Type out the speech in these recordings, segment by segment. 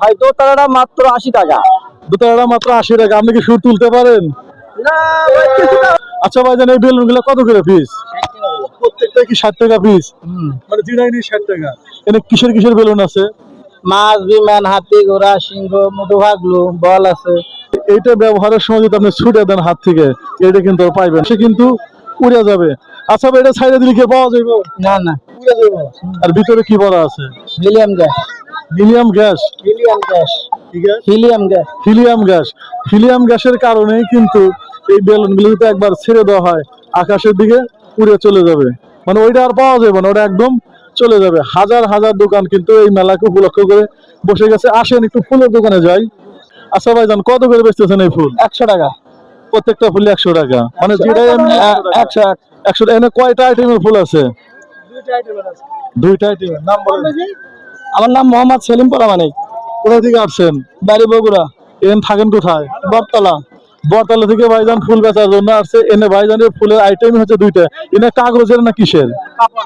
ভাই দোতলাটা মাত্র আশি টাকা। দোতলাটা মাত্র আশি টাকা। আপনি কি সুর তুলতে পারেন? আচ্ছা ভাইজান এই বেলুনগুলো কত করে পিস প্রত্যেকটা কি ষাট টাকা পিস মানে ষাট টাকা। কিসের কিসের বেলুন আছে? মাছ বিমান হাতি ঘোড়া সিংহ মধু ভাগলু বল আছে। এইটা ব্যবহারের সময় যদি আপনি ছুটে দেন হাত থেকে এটা কিন্তু পাইবেন সে কিন্তু উড়ে যাবে। আচ্ছা ভাই এটা দিলে পাওয়া যাবে না না। উড়ে যাবে আর ভিতরে কি বলা আছে? Gas. Helium gas helium gas helium gas helium gas helium গ্যাসের কারণেই কিন্তু এই বেলুনগুলো যদি একবার ছেড়ে দেওয়া হয়। আকাশের দিকে উড়ে চলে যাবে। মানে ওইটা আর পাওয়া যাবে না ওটা একদম চলে যাবে। হাজার হাজার দোকান কিন্তু এই মেলাকে উপলক্ষ করে বসে গেছে। আসেন একটু ফুলের দোকানে যাই। আচ্ছা ভাইজান কত করে বেচতেছেন এই ফুল? একশো টাকা। প্রত্যেকটা ফুল একশো টাকা। মানে যেটাই আমি একশো একশো এনে কয়টা আইটেমের ফুল আছে? দুইটা আইটেমের নাম বলেন। আমার নাম মোহাম্মদ সেলিম পরামানিক কোথা থেকে আসছেন? বাড়ি বগুড়া। এন থাকেন কোথায়? বটতলা। বরতলা থেকে ভাইজান ফুল বেচার জন্য আসছে। এনে ভাইজানের ফুলের আইটেম হচ্ছে দুইটা। এনে কাগজের না কিসের?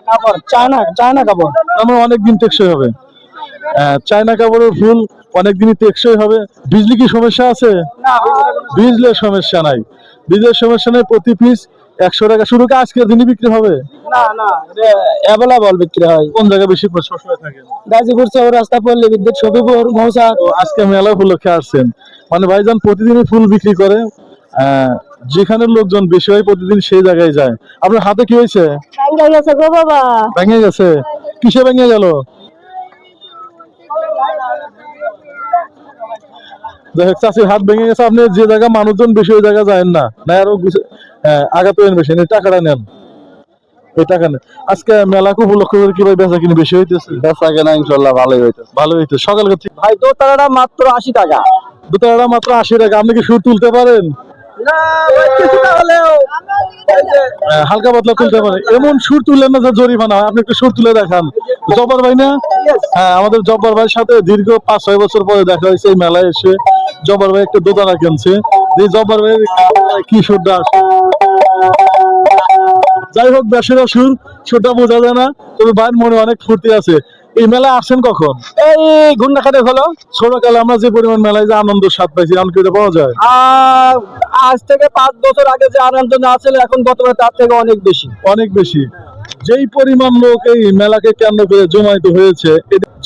কাপড় চায়না চায়না কাপড়। আমার অনেক দিন টেকসই হবে। আহ, চায়না কাপড়ের ফুল অনেক দিনই টেকসই হবে। বিজলি কি সমস্যা আছে? বিজলের সমস্যা নাই। বিজলের সমস্যা নাই প্রতি পিস একশো টাকা শুরু আজকের দিনই বিক্রি হবে? না না অ্যাভেলেবল বিক্রি হয়। কোন জায়গায় বেশি সবসময় থাকে? গাজীপুর চৌরাস্তা পল্লী বিদ্যুৎ সফিপুর মৌসা। আজকে মেলা উপলক্ষে আসছেন। মানে ভাইজান প্রতিদিনই ফুল বিক্রি করে। যেখানে লোকজন বেশি হয় প্রতিদিন সেই জায়গায় যায়। আপনার হাতে কি হয়েছে? গেছে গো বাবা। ভেঙে গেছে? কিসে ভেঙে গেল? যাই হোক চাষির হাত ভেঙে গেছে। আপনি যে জায়গা মানুষজন বেশি ওই জায়গা যায় না। না আরও এই টাকাটা নেন। এই টাকা নেন। আজকে মেলা খুব উপলক্ষ করে কীভাবে বেচা কিনে বেশি হইতেছে? বেচা কেনা ইনশাল্লাহ ভালোই হইতো ভালো হইতেছে। সকাল থেকে ভাই মাত্র আশি টাকা। মাত্র আশি টাকা। আপনি কি সুর তুলতে পারেন? আহ, হালকা পাতলা তুলতে পারে এমন সুর তুললেন না যে জরিমানা হয়। আপনি একটু সুর তুলে দেখান। জব্বার ভাই না? হ্যাঁ আমাদের জব্বার ভাইয়ের সাথে দীর্ঘ পাঁচ ছয় বছর পরে দেখা হয়েছে এই মেলায় এসে জব্বার ভাই একটা দোতারা কিনছে। যে জব্বার ভাই কি সুরটা আসে। যাই হোক বেসেরা সুর সুরটা বোঝা যায় না তবে ভাইয়ের মনে অনেক ফুর্তি আছে। এই মেলায় আসছেন কখন? এই ঘুন্না খাতে হলো। ছোটকালে আমরা যে পরিমাণ মেলায় যে আনন্দ স্বাদ পাইছি এমন কি ওটা পাওয়া যায়? আজ থেকে পাঁচ বছর আগে যে আনন্দ না ছিল এখন বর্তমানে তার থেকে অনেক বেশি। অনেক বেশি। যেই পরিমাণ লোক এই মেলাকে কেন্দ্র করে জমায়েত হয়েছে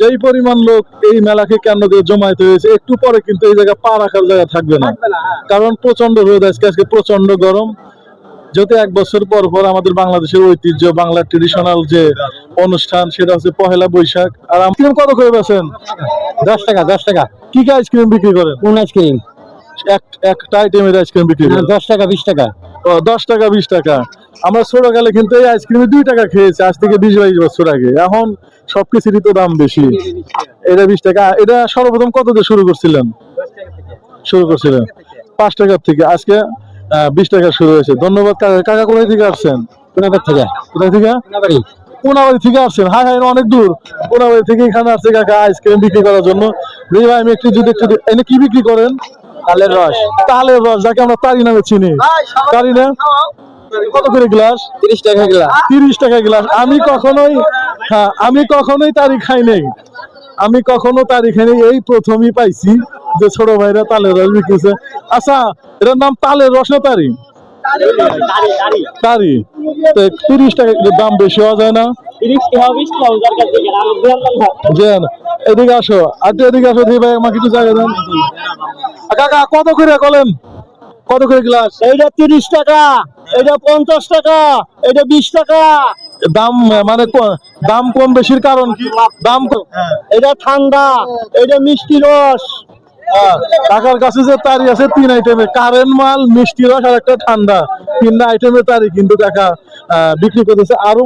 যেই পরিমাণ লোক এই মেলাকে কেন্দ্র করে জমায়েত হয়েছে একটু পরে কিন্তু এই জায়গা পা রাখার জায়গা থাকবে না। কারণ প্রচণ্ড রোদ আজকে আজকে প্রচণ্ড গরম। যেহেতু এক বছর পর পর আমাদের বাংলাদেশের ঐতিহ্য বাংলার ট্রেডিশনাল যে অনুষ্ঠান সেটা হচ্ছে পহেলা বৈশাখ। আর আইসক্রিম কত করে বেছেন দশ টাকা দশ টাকা। কি কি আইসক্রিম বিক্রি করেন? কোন আইসক্রিম? এক একটা আইটেমের আইসক্রিম বিক্রি করেন। দশ টাকা বিশ টাকা। ও, দশ টাকা বিশ টাকা। আমরা ছোটকালে কিন্তু এই আইসক্রিমে দুই টাকা খেয়েছি আজ থেকে বিশ বাইশ বছর আগে। এখন সবকিছুরই তো দাম বেশি। এটা বিশ টাকা। এটা সর্বপ্রথম কত দিয়ে শুরু করছিলেন? শুরু করছিলেন। পাঁচ টাকার থেকে। আজকে বিশ টাকা শুরু হয়েছে। ধন্যবাদ কাকা কাকা কোথায় থেকে আসছেন? কোনাবার থেকে। কোথায় থেকে? কোনাবাড়ি। কোনাবাড়ি থেকে আসছেন? হাই হাই অনেক দূর। কোনাবাড়ি থেকে এখানে আসছে কাকা আইসক্রিম বিক্রি করার জন্য। দেখি ভাই আমি একটু যদি একটু এনে কি বিক্রি করেন? তালের রস। তালের রস যাকে আমরা তারি নামে চিনি। তারি না? কত করে গ্লাস? তিরিশ টাকা গেলা তিরিশ টাকা গ্লাস। আমি কখনোই হ্যাঁ আমি কখনোই তারিখ খাই নাই। আমি কখনো তারিখ খাই নাই এই প্রথমই পাইছি। যে ছোট ভাইরা তালের রস বিক্রিছে। আচ্ছা এটার নাম তালের রস না তারি? তারি। তো তিরিশ টাকা দাম বেশি হওয়া যায় না? তিরিশ টাকা বিশ টাকা যে এদিকে আসো। আর এদিকে আসো দিদি ভাই আমাকে একটু জায়গা দেন। কাকা কত করে বলেন কত করে গ্লাস? এইটা তিরিশ টাকা এটা পঞ্চাশ টাকা এটা বিশ টাকা। দাম মানে দাম কম বেশির কারণ কি? দাম কম- এটা ঠান্ডা এটা মিষ্টি রস। কাকার কাছে যে তারি আছে তিন আইটেমে কারেন্ট মাল মিষ্টি রস আর একটা ঠান্ডা। তিনটা আইটেমে তারি কিন্তু আহ, বিক্রি করতেছে। আরও